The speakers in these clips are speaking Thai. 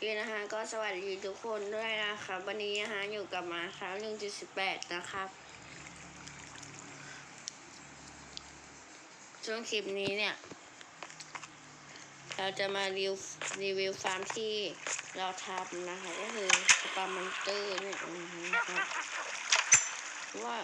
เคนะคะก็สวัสดีทุกคนด้วยนะคะวันนี้นะคะอยู่กับมาครับหนึ่งจุดสิบแปดนะครับช่วงคลิปนี้เนี่ย เราจะมารีวิวรีวิวฟาร์มที่เราทำนะคะ ก็คือสปามอนเตอร์เนี่ยนะครับว่า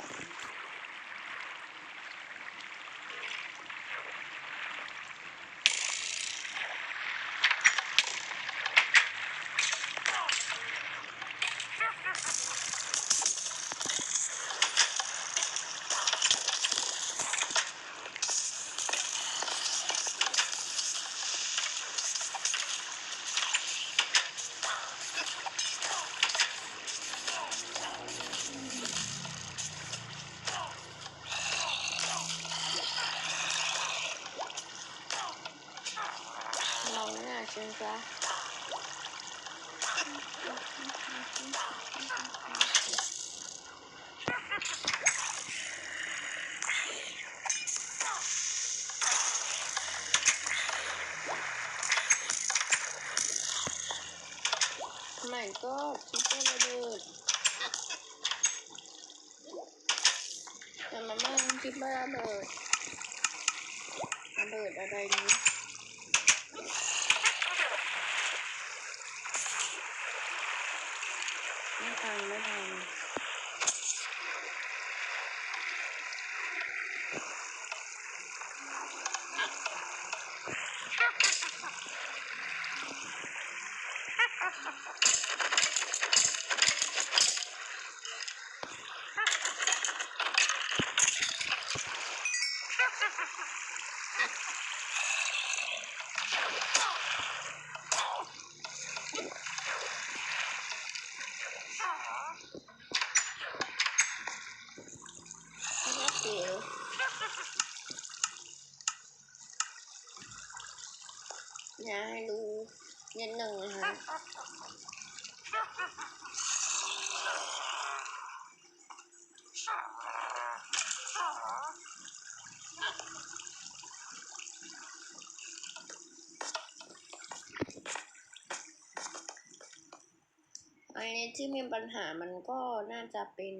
เนี่ยใช่ไหมคะไม่ก็คิดว่าระเบิดแต่มัน ไม่คิดว่าระเบิดระเบิดอะไรนี้ ไม่ทันไม่ทันไม่ได้เสียวอยากให้ดูนิดหนึ่งนะคะ อันนี้ที่มีปัญหามันก็น่าจะเป็น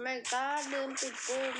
ไม่ก็ลืมปิดปุ่ม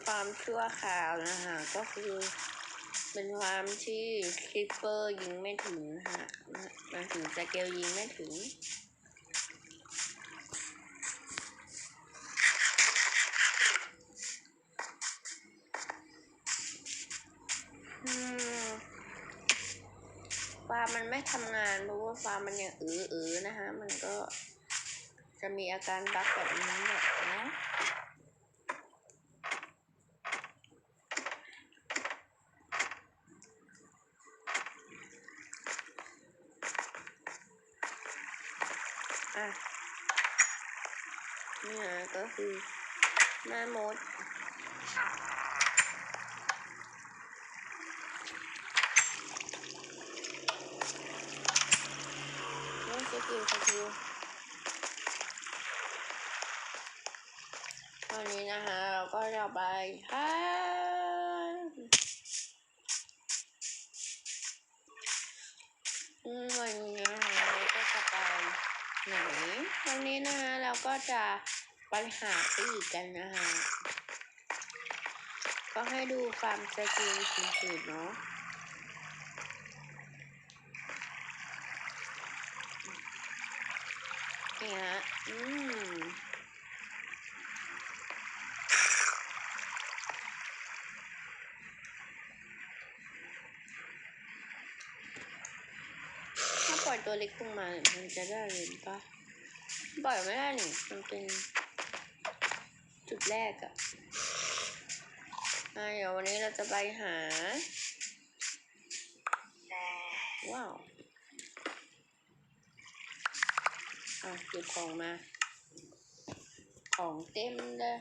นี่เป็นฟามชั่วคราวนะคะก็คือ เป็นฟามที่คลิปเปอร์ยิงไม่ถึงนะคะมายถึงสเกลยิงไม่ถึงฟาร์มมันไม่ทำงานเพราะว่าฟาร์มมันยังอืออือๆนะคะ มันก็จะมีอาการบั๊กแบบนี้แหละนะอะนี่นะก็ คือแม่มดนี่สกิลสกิลตอนนี้นะคะเราก็จะไปฮ่าวันนี้นะคะเราก็จะไปไหนวันนี้นะคะเราก็จะ ไปหาปีกกันนะคะก็ให้ดูฟามสกิลสุดๆเนาะนี่ฮะ อืมถ้าปล่อยตัวเล็กลงมาเนี่ยมันจะได้เลยปะปล่อยไม่ได้นี่มันเป็น จุดแรกอะอะเดี๋ยววันนี้เราจะไปหา ว้าวอะหยิบของมา ของเต็มเลย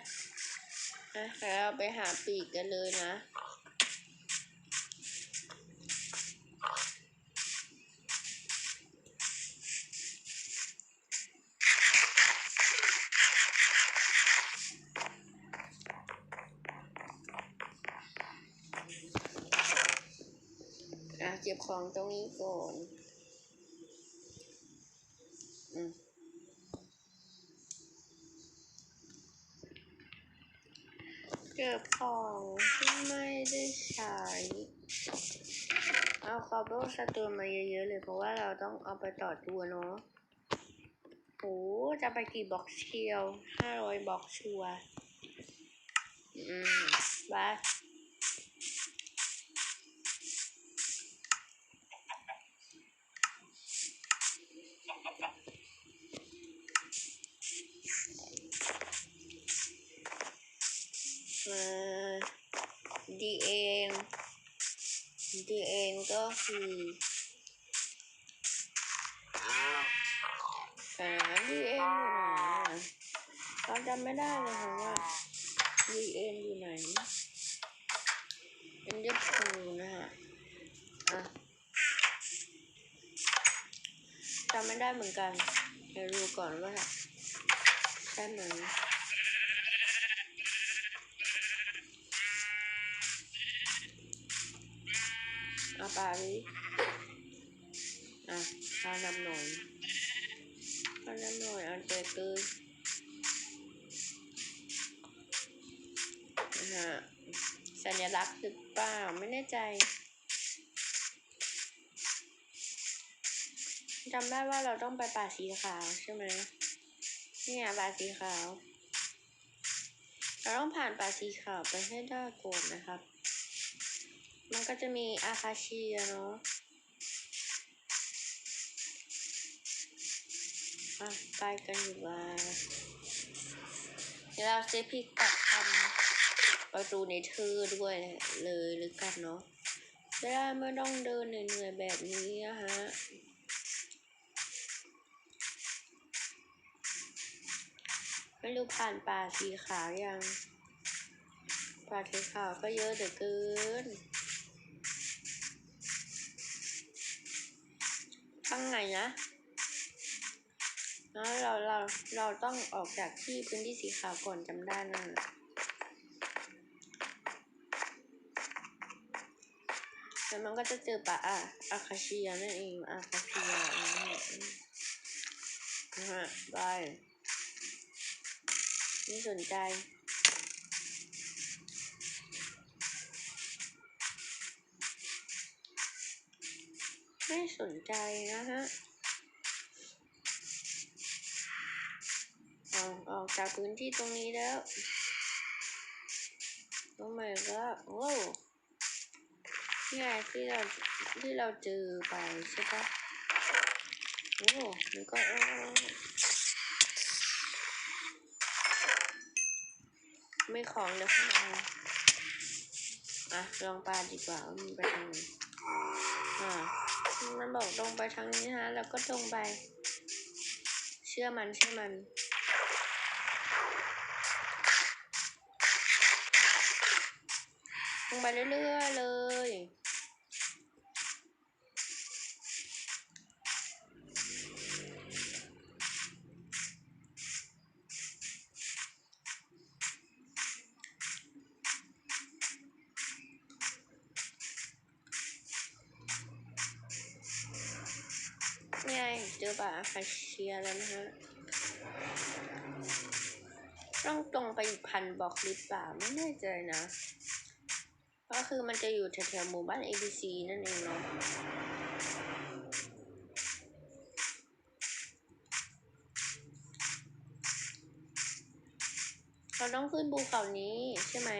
อะแล้วเราไปหาปีกกันเลยนะ ของตรงนี้ก่อนอืมเก็บของที่ไม่ได้ใช้ เอาคอเบิลสตูนมาเยอะๆเลยเพราะว่าเราต้องเอาไปต่อตัวเนาะโหจะไปกี่บ็อกซ์เชียวห้าร้อยบ็อกซ์ชัวอืมไปอ่อ DN DN ก็คืออ่า DN อยู่ไหนอะเราจำไม่ได้เลยค่ะว่า DN อยู่ไหน Ender Pearl นะฮะอะจำไม่ได้เหมือนกันเดี๋ยวดูก่อนว่าใช่ไหม ปลาดิอะปลานำหน่อยปลานำหน่อยอาใจเกินนะฮะสัญลักษณ์หรือเปล่าไม่แน่ใจจำได้ว่าเราต้องไปป่าสีขาวใช่ไหมเนี่ยป่าสีขาว เราต้องผ่านป่าสีขาวไปให้ได้ก่อนนะครับ มันก็จะมีอาคาชีเนาะอะไปกันดีกว่า เดี๋ยวเราเซฟพิกัดทำประตูในเธอด้วยเลยหรือกันเนาะจะได้ไม่ต้องเดินเหนื่อยๆแบบนี้นะฮะไม่รู้ผ่านป่าสีขาวยังป่าสีขาวก็เยอะเหลือเกิน ข้างไหนนะแล้วเราเราเราต้องออกจากที่พื้นที่สีขาวก่อนจำได้นะแล้วมันก็จะเจอป่าอะอาคาเชียนั่นเองอาคาเชียนะฮะบายไม่สนใจ ไม่สนใจนะฮะออกออกจากพื้นที่ตรงนี้แล้วโอ้ my god โอ้นี่ไงที่เราที่เราเจอไปใช่ปะโอ้มันก็โอ้ไม่ของเดี๋ยวข้างในอะ ลองปลาดีกว่าว่ามันไปทางไหนอ่า มันบอกตรงไปทางนี้ฮะ แล้วก็ตรงไป เชื่อมันเชื่อมันลงไปเรื่อยๆเลย รือาคาเชียแล้วนะฮะ ต้องตรงไปอีกพันบอกหรือเปล่าไม่แน่ใจนะ ก็คือมันจะอยู่แถวๆหมู่บ้าน ABC นั่นเองเนาะเราต้องขึ้นภูเขานี้ใช่ไหม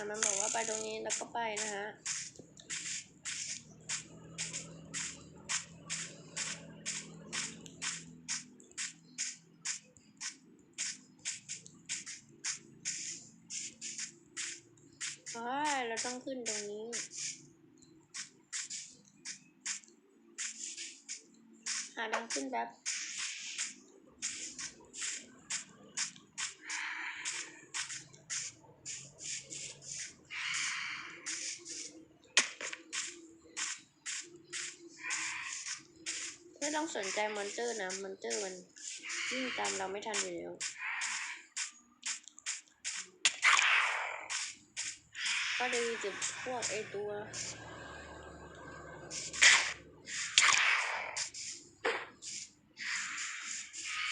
อ่ามันบอกว่าไปตรงนี้แล้วก็ไปนะฮะใช่เราต้องขึ้นตรงนี้ หาทางขึ้นแบบไม่ต้องสน ใจมอนเตอร์นะมอนเตอร์มันวิ่งตามเราไม่ทันอยู่แล้วก็เลยจะพวกไอตัว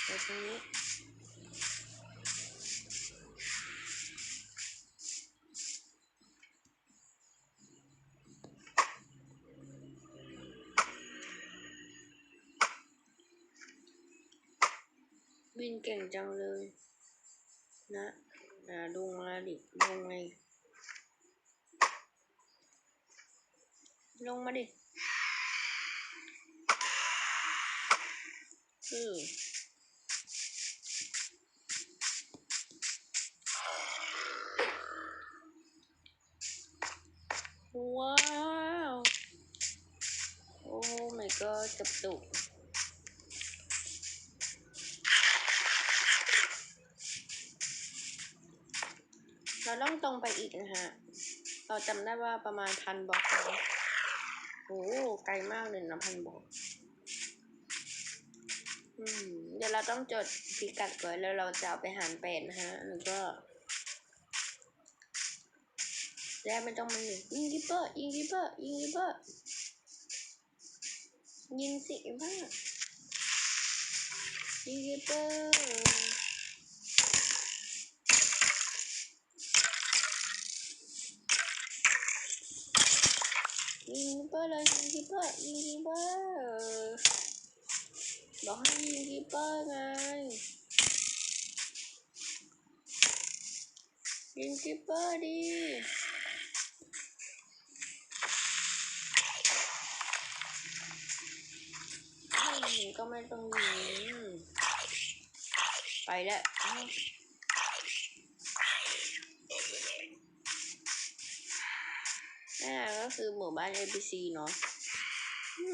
ไปตรงนี้ บินเก่งจังเลย นะอ่าลงมาดิลงไงลงมาดิอือว้าว โอ้ my god กระตุก ราต้องไปอีกนะฮะ เราจำได้ว่าประมาณพันบล็อกโอ้ไกลมากเลยนะพันบล็อกอืมเดี๋ยวเราต้องจดพิกัดก่อนแล้วเราจะเอาไปหารเป็ดนะฮะแล้วก็แล้วไม่ต้องมันหนึ่งยิงกิเปอร์ยิงกิเปอร์ยิงกิเปอร์ยิงสิบ้ายิงกิเปอร์ ยิงกิปเปอร์เลยยิงกิปเปอร์ยิงกิปเปอร์บอกให้ยิงกิปเปอร์ไงยิงกิปเปอร์ดิก็ไม่ต้องยิงไปแล้ว อ้าวนั่นก็คือหมู่บ้าน ABC เนาะอื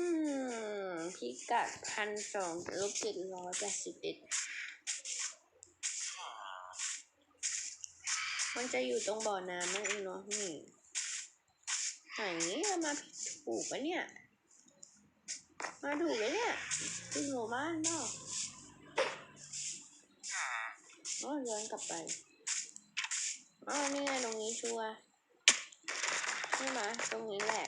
มพิกัดพันสองลบเจ็ดร้อยแปดสิบเอ็ดมันจะอยู่ตรงบ่อน้ำนั่นเองเนาะนี่ไหนเรามาผิดถูกปะเนี่ย มาถูกปะเนี่ยที่หมู่บ้านเนาะอ๋อย้อนกลับไปอ๋อนี่ไงตรงนี้ชัวร์ ใช่ไหมตรงนี้แหละ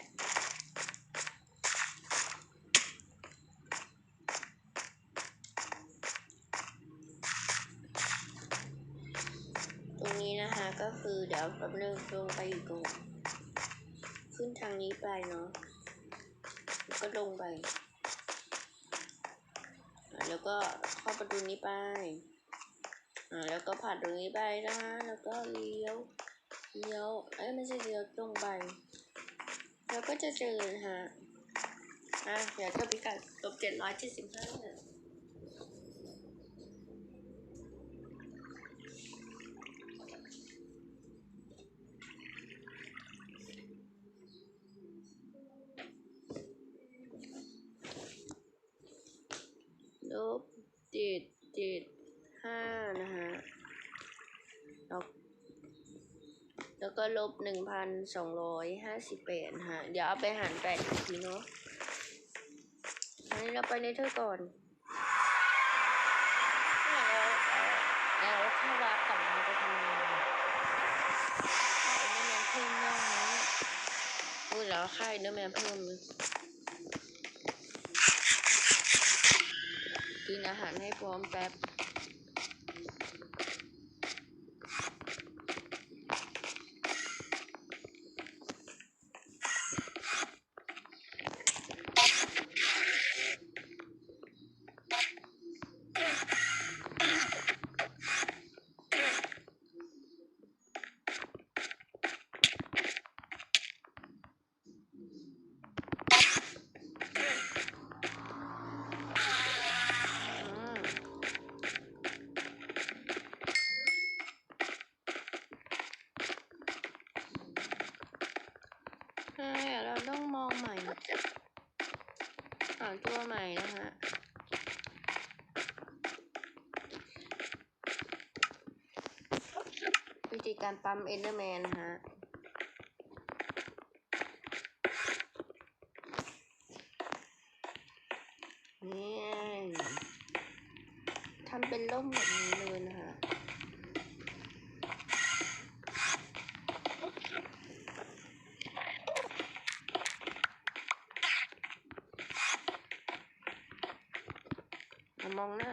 ตรงนี้นะคะก็คือเดี๋ยวแป๊บนึงลงไปอยู่ตรงขึ้นทางนี้ไปเนาะแล้วก็ลงไป แล้วก็เข้าประตูนี้ไปแล้วก็ผ่านตรงนี้ไปนะแล้วก็เลี้ยว เลี้ยวเอ้ยไม่ใช่เลี้ยวตรงไปแล้วก็จะเจอฮะคะอะเดี๋ยวจะพิกัดลบเจ็ดร้อยเจ็ดสิบห้า ลบเจ็ดเจ็ดห้านะฮะแล้วแลบหนึ่งพันสองร้อยห้าสิบแปดฮะ เดี๋ยวเอาไปหารแปดอีกทีเนาะ อันนี้เราไปในเธอก่อนแล้วแล้วถ้าวากกลับมาจะทำยังไงค่าอินเตอร์แมนเพิ่มได้ไหมอุ้ยแล้วค่าอินเตอร์แมนเพิ่มเลยกินอาหารให้พร้อมแป๊บ อ มองใหม่ องตัวใหม่นะฮะวิธีการปั๊มเอนเดอร์แมนนะฮะ นี่ทำเป็นร่มแบบนี้เลยนะฮะ มามองหน้า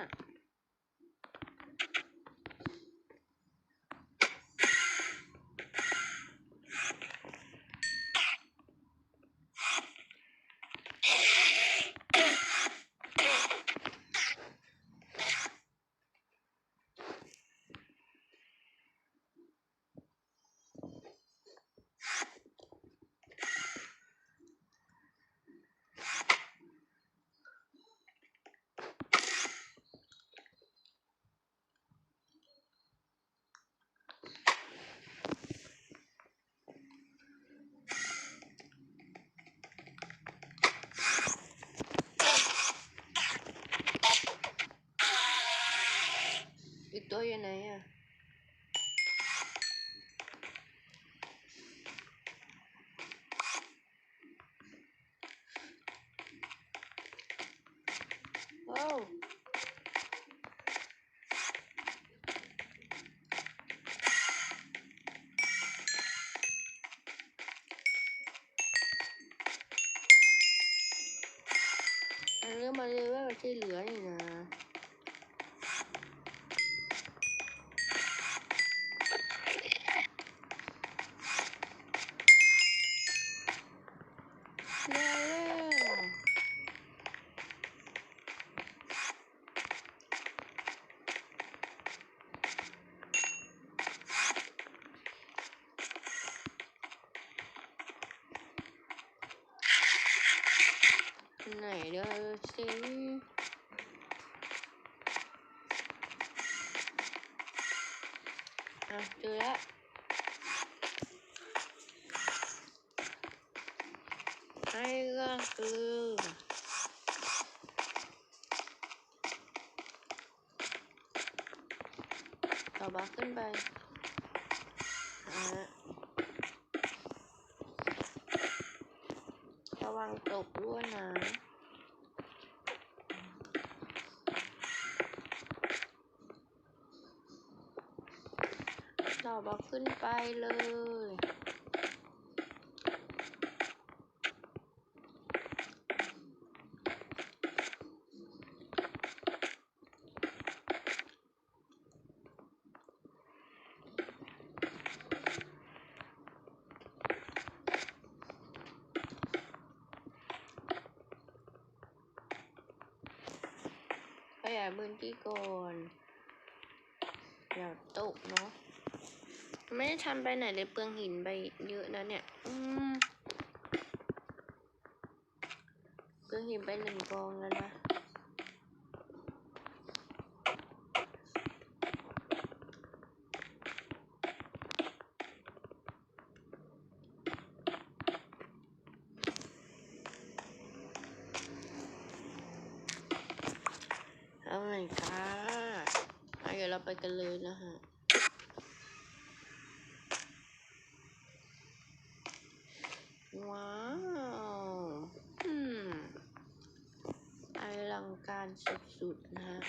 อีกตัวอยู่ไหนอะ ว้าวอันนี้มาเรียกว่าที่เหลือนี่นะ เร็ว ๆไหนเดี๋ยวสิอะเจอแล้ว ให้ก็คือต่อบัก ขึ้นไปอ่าระวังตกด้วยไปเลย ขยายพื้นที่ก่อนอย่าตกเนาะ ไม่ได้ทำไปไหนเลยเปลืองหินไปเยอะนะเนี่ย อืมเปลืองหินไปหนึ่งกองแล้วนะ เอาหน่อยค่ะอะเดี๋ยวเราไปกันเลยนะฮะ ว้าว อืมอลังการสุดๆนะฮะ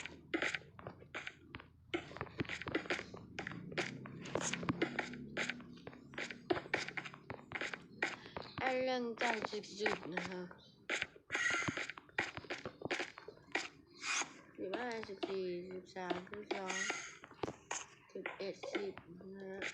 อลังการสุดๆนะฮะสิบห้าสิบสี่สิบสามสิบสองสิบเอ็ดสิบนะฮะ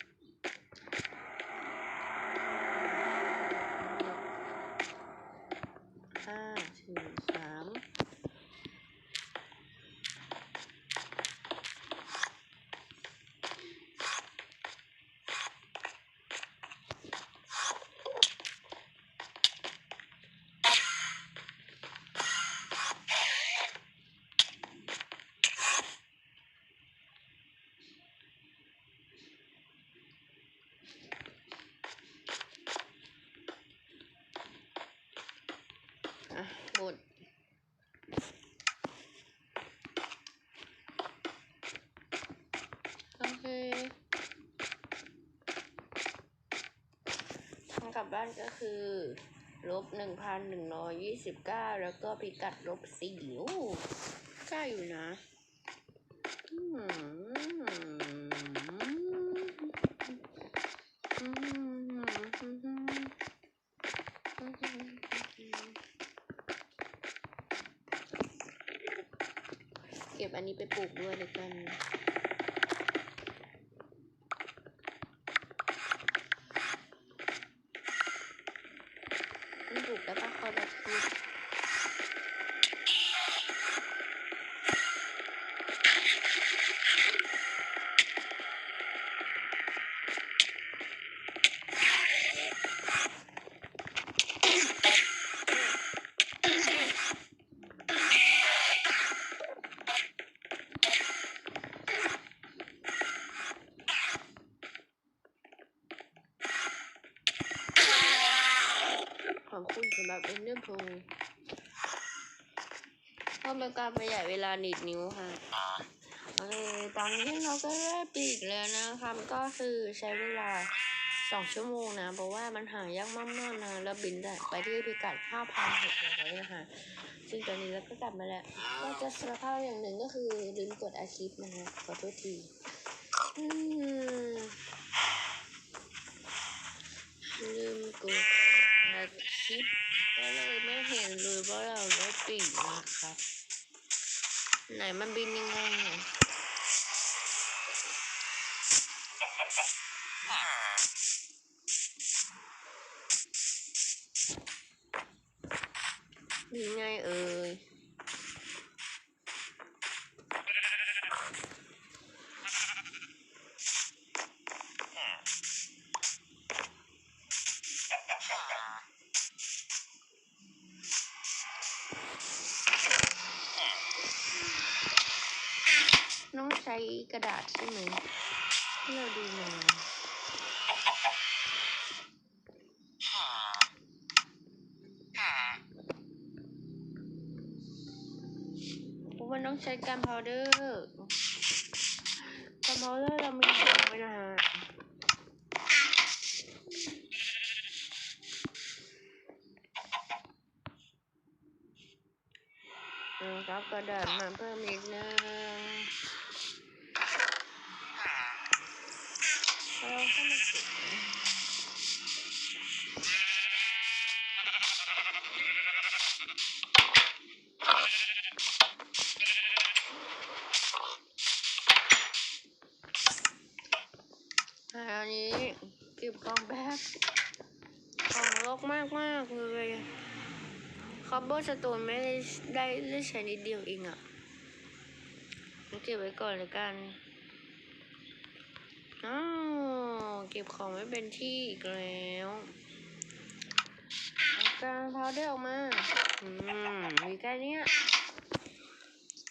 ลับบ้านก็คือลบหนึ่งพันหนึ่งร้อยยี่สิบเก้าแล้วก็พิกัดลบสี่โอ้ใกล้อยู่นะเก็บอันนี้ไปปลูกด้วยเลยกัน มันปลูกแล้วก็คนละทิศข อบบเอ็นเดอร์พงเพื่อเป็นการประหยัดเวลาหนีบนิ้วค่ะโอเคตอนนี้เราก็ได้ปีกแล้วนะคะก็คือใช้เวลาสองชั่วโมงนะ เพราะว่ามันหายากมากๆนะแล้วบินได้ไปที่พิกัด5,600นะคะ ซึ่งตอนนี้เราก็กลับมาแล้ว ก็จะสารภาพอย่างหนึ่งก็คือลืมกดอาชีพนะคะขอโทษทีลืมกดอาชีพ ก็เลยไม่เห็นเลยว่าเราได้ปีกนะคะไหนมันบินยังไงอะบินไงเอ่ย น้องใช้กระดาษใช่ไหมที่เราดูมาเพราะมันต้องใช้การพาวเดอร์การพาวเดอร์เรามีของไว้นะฮะนะครับกระดาษมาเพิ่อกนึง เราเข้ามาเก็บ อันนี้เก็บกล่องแบกของรกมากมากเลยคับเบอร์สโตนไม่ได้ได้ได้ใช้นิดเดียวเองอะงั้นเก็บไว้ก่อนลยกันอ้าวเก็บของไม่เป็นที่อีกแล้ว เอาการพาวเดอร์ออกมา อืม มีแค่เนี้ย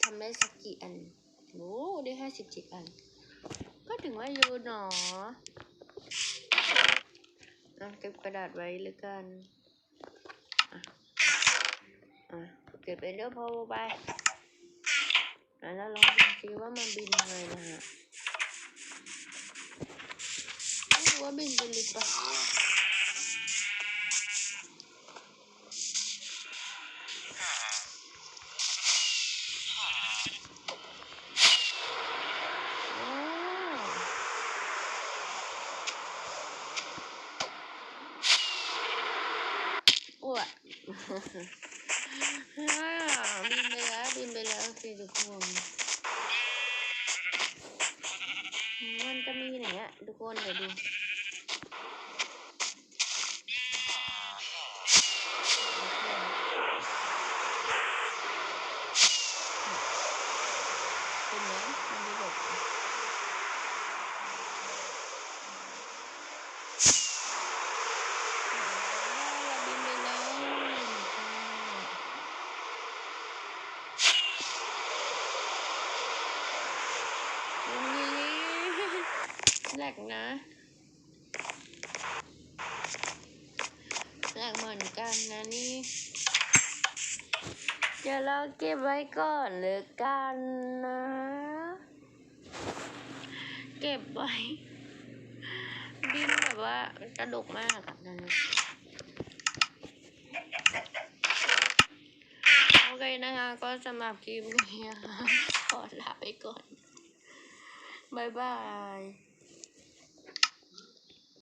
ทำได้สักกี่อัน โอ้ได้ห้าสิบเจ็ดอัน ก็ถึงว่าอยู่หนออะเก็บกระดาษไว้เลยกันอะอะเก็บเป็นเรื่องพอไปแล้วลองดูซิว่ามันบินยังไงนะฮะไม่รู้ว่าบินเป็นหรือเปล่าว้าวอ้วกอ่าบินไปแล้วบินไปแล้วโอเคทุกคนมันจะมีไหนอะทุกคนเดี๋ยวดู เห็นไหมมันมีแบบเราบินไปแล้วนี่แหล กนะแหลกเหมือนกันนะนี่เดี๋ยวเราเก็บไว้ก่อนเลยกันนะ เก็บไว้ดินแบบว่ากระดกมากอะนั่นโอเคนะคะ ก็สำหรับคลิปนี้นะคะขอลาไปก่อนบายบาย